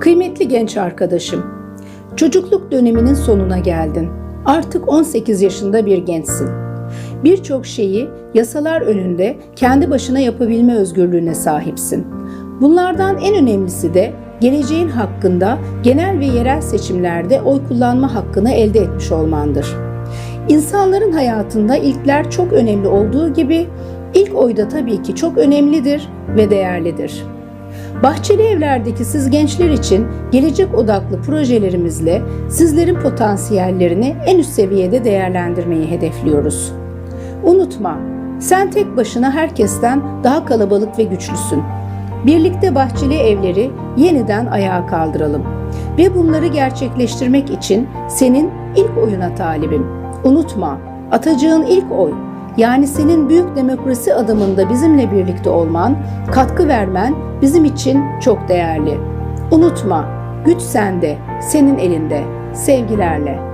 Kıymetli genç arkadaşım, çocukluk döneminin sonuna geldin. Artık 18 yaşında bir gençsin. Birçok şeyi yasalar önünde kendi başına yapabilme özgürlüğüne sahipsin. Bunlardan en önemlisi de geleceğin hakkında genel ve yerel seçimlerde oy kullanma hakkını elde etmiş olmandır. İnsanların hayatında ilkler çok önemli olduğu gibi ilk oy da tabii ki çok önemlidir ve değerlidir. Bahçeli Evler'deki siz gençler için gelecek odaklı projelerimizle sizlerin potansiyellerini en üst seviyede değerlendirmeyi hedefliyoruz. Unutma, sen tek başına herkesten daha kalabalık ve güçlüsün. Birlikte Bahçeli Evleri yeniden ayağa kaldıralım. Ve bunları gerçekleştirmek için senin ilk oyuna talibim. Unutma, atacağın ilk oy yani senin büyük demokrasi adımında bizimle birlikte olman, katkı vermen bizim için çok değerli. Unutma, güç sende, senin elinde. Sevgilerle.